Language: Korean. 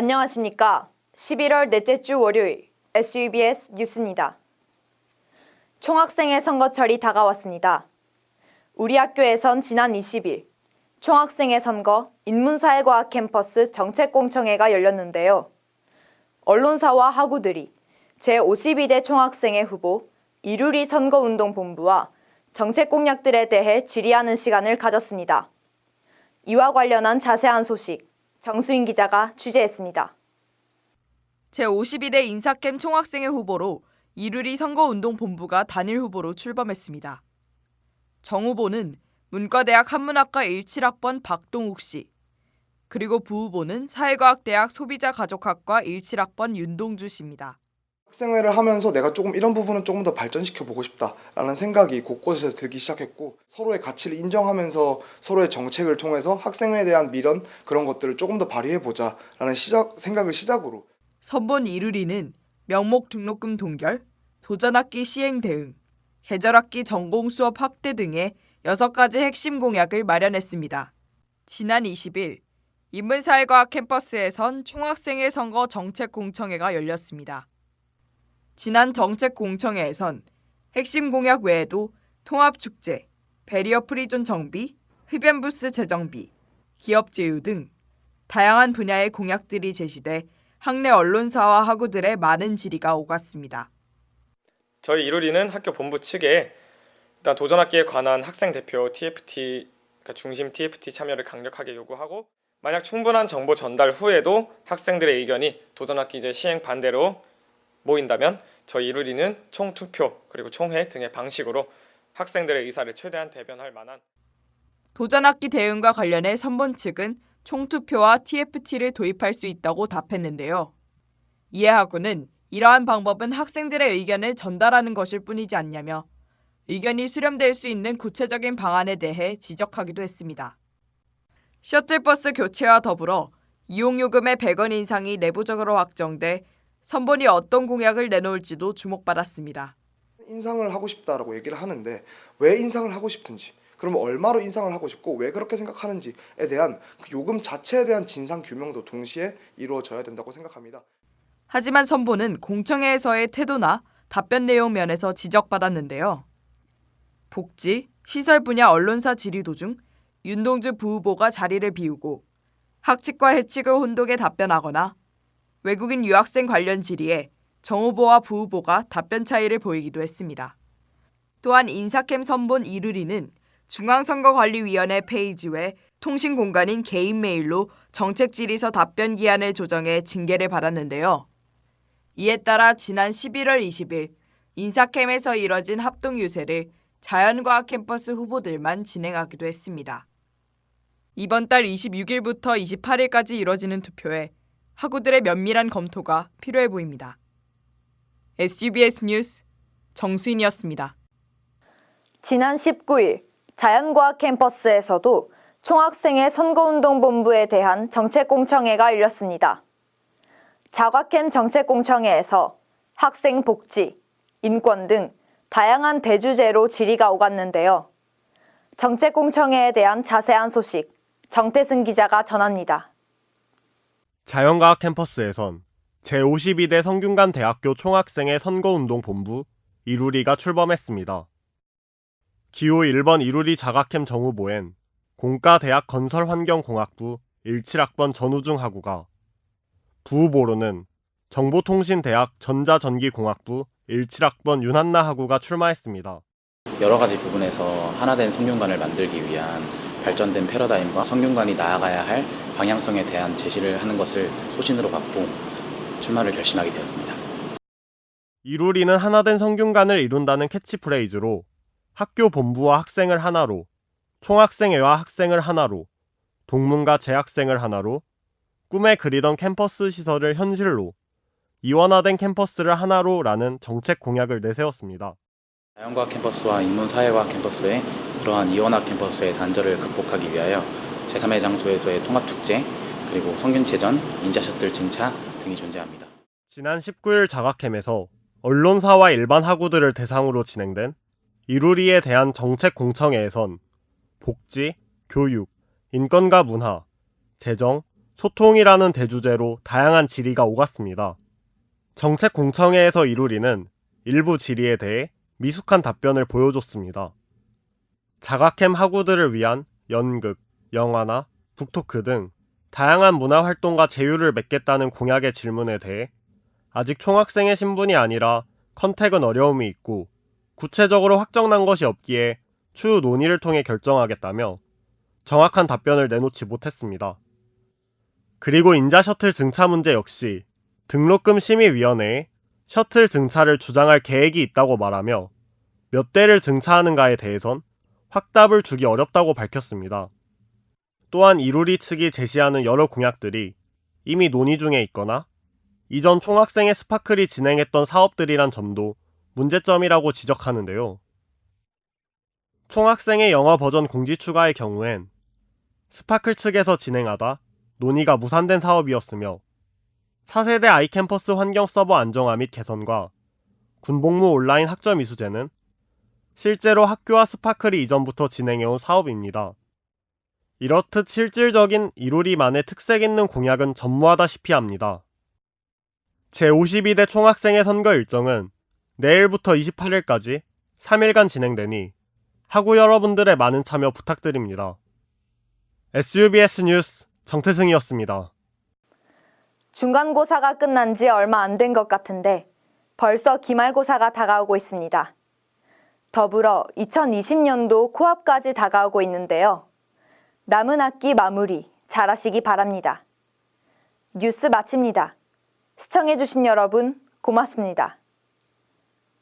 안녕하십니까. 11월 넷째 주 월요일 SUBS 뉴스입니다. 총학생회 선거철이 다가왔습니다. 우리 학교에선 지난 20일 총학생회 선거 인문사회과학 캠퍼스 정책공청회가 열렸는데요. 언론사와 학우들이 제52대 총학생회 후보 이루리 선거운동본부와 정책 공약들에 대해 질의하는 시간을 가졌습니다. 이와 관련한 자세한 소식 정수인 기자가 취재했습니다. 제52대 인사캠 총학생회 후보로 이르리 선거운동본부가 단일 후보로 출범했습니다. 정 후보는 문과대학 한문학과 17학번 박동욱 씨, 그리고 부후보는 사회과학대학 소비자가족학과 17학번 윤동주 씨입니다. 학생회를 하면서 내가 조금 이런 부분은 조금 더 발전시켜 보고 싶다라는 생각이 곳곳에서 들기 시작했고 서로의 가치를 인정하면서 서로의 정책을 통해서 학생회에 대한 미련 그런 것들을 조금 더 발휘해 보자라는 시작 생각을 시작으로 선본 이르리는 명목 등록금 동결, 도전학기 시행 대응, 계절학기 전공 수업 확대 등의 6가지 핵심 공약을 마련했습니다. 지난 20일 인문사회과학 캠퍼스에선 총학생회 선거 정책 공청회가 열렸습니다. 지난 정책 공청회에선 핵심 공약 외에도 통합축제, 배리어 프리존 정비, 흡연부스 재정비, 기업 제휴 등 다양한 분야의 공약들이 제시돼 학내 언론사와 학우들의 많은 질의가 오갔습니다. 저희 이루리는 학교 본부 측에 일단 도전학기에 관한 학생 대표 TFT 그러니까 중심 TFT 참여를 강력하게 요구하고 만약 충분한 정보 전달 후에도 학생들의 의견이 도전학기제 시행 반대로 모인다면 저희 이루리는 총투표 그리고 총회 등의 방식으로 학생들의 의사를 최대한 대변할 만한 도전학기 대응과 관련해 선본 측은 총투표와 TFT를 도입할 수 있다고 답했는데요. 이해 학우는 이러한 방법은 학생들의 의견을 전달하는 것일 뿐이지 않냐며 의견이 수렴될 수 있는 구체적인 방안에 대해 지적하기도 했습니다. 셔틀버스 교체와 더불어 이용요금의 100원 인상이 내부적으로 확정돼 선본이 어떤 공약을 내놓을지도 주목받았습니다. 인상을 하고 싶다라고 얘기를 하는데 왜 인상을 하고 싶은지 그러면 얼마로 인상을 하고 싶고 왜 그렇게 생각하는지에 대한 그 요금 자체에 대한 진상 규명도 동시에 이루어져야 된다고 생각합니다. 하지만 선보는 공청회에서의 태도나 답변 내용 면에서 지적받았는데요. 복지, 시설 분야 언론사 질의 도 중 윤동주 부후보가 자리를 비우고 학칙과 해칙을 혼독에 답변하거나 외국인 유학생 관련 질의에 정 후보와 부 후보가 답변 차이를 보이기도 했습니다. 또한 인사캠 선본 이르리는 중앙선거관리위원회 페이지 외 통신 공간인 개인 메일로 정책 질의서 답변 기한을 조정해 징계를 받았는데요. 이에 따라 지난 11월 20일 인사캠에서 이뤄진 합동 유세를 자연과학 캠퍼스 후보들만 진행하기도 했습니다. 이번 달 26일부터 28일까지 이뤄지는 투표에 학우들의 면밀한 검토가 필요해 보입니다. SUBS 뉴스 정수인이었습니다. 지난 19일 자연과학 캠퍼스에서도 총학생회 선거운동본부에 대한 정책공청회가 열렸습니다. 자과캠 정책공청회에서 학생 복지, 인권 등 다양한 대주제로 질의가 오갔는데요. 정책공청회에 대한 자세한 소식 정태승 기자가 전합니다. 자연과학 캠퍼스에선 제52대 성균관 대학교 총학생회 선거운동 본부 이루리가 출범했습니다. 기호 1번 이루리 자가캠 정후보엔 공과대학 건설환경공학부 17학번 전우중 학우가 부후보로는 정보통신대학 전자전기공학부 17학번 윤한나 학우가 출마했습니다. 여러 가지 부분에서 하나된 성균관을 만들기 위한 발전된 패러다임과 성균관이 나아가야 할 방향성에 대한 제시를 하는 것을 소신으로 갖고 출마를 결심하게 되었습니다. 이루리는 하나된 성균관을 이룬다는 캐치프레이즈로 학교 본부와 학생을 하나로, 총학생회와 학생을 하나로, 동문과 재학생을 하나로, 꿈에 그리던 캠퍼스 시설을 현실로, 이원화된 캠퍼스를 하나로라는 정책 공약을 내세웠습니다. 자연과학 캠퍼스와 인문사회과학 캠퍼스의 그러한 이원학 캠퍼스의 단절을 극복하기 위하여 제3회 장소에서의 통합축제 그리고 성균체전, 인자셔틀 증차 등이 존재합니다. 지난 19일 자각캠에서 언론사와 일반 학우들을 대상으로 진행된 이루리에 대한 정책 공청회에선 복지, 교육, 인권과 문화, 재정, 소통이라는 대주제로 다양한 질의가 오갔습니다. 정책 공청회에서 이루리는 일부 질의에 대해 미숙한 답변을 보여줬습니다. 자가캠 학우들을 위한 연극, 영화나 북토크 등 다양한 문화 활동과 제휴를 맺겠다는 공약의 질문에 대해 아직 총학생의 신분이 아니라 컨택은 어려움이 있고 구체적으로 확정난 것이 없기에 추후 논의를 통해 결정하겠다며 정확한 답변을 내놓지 못했습니다. 그리고 인자 셔틀 증차 문제 역시 등록금 심의위원회에 셔틀 증차를 주장할 계획이 있다고 말하며 몇 대를 증차하는가에 대해선 확답을 주기 어렵다고 밝혔습니다. 또한 이루리 측이 제시하는 여러 공약들이 이미 논의 중에 있거나 이전 총학생회 스파클이 진행했던 사업들이란 점도 문제점이라고 지적하는데요. 총학생회 영어 버전 공지 추가의 경우엔 스파클 측에서 진행하다 논의가 무산된 사업이었으며 차세대 아이캠퍼스 환경 서버 안정화 및 개선과 군복무 온라인 학점 이수제는 실제로 학교와 스파클이 이전부터 진행해온 사업입니다. 이렇듯 실질적인 이루리만의 특색 있는 공약은 전무하다시피 합니다. 제52대 총학생회 선거 일정은 내일부터 28일까지 3일간 진행되니 학우 여러분들의 많은 참여 부탁드립니다. SUBS 뉴스 정태승이었습니다. 중간고사가 끝난 지 얼마 안 된 것 같은데 벌써 기말고사가 다가오고 있습니다. 더불어 2020년도 코앞까지 다가오고 있는데요. 남은 학기 마무리 잘하시기 바랍니다. 뉴스 마칩니다. 시청해주신 여러분 고맙습니다.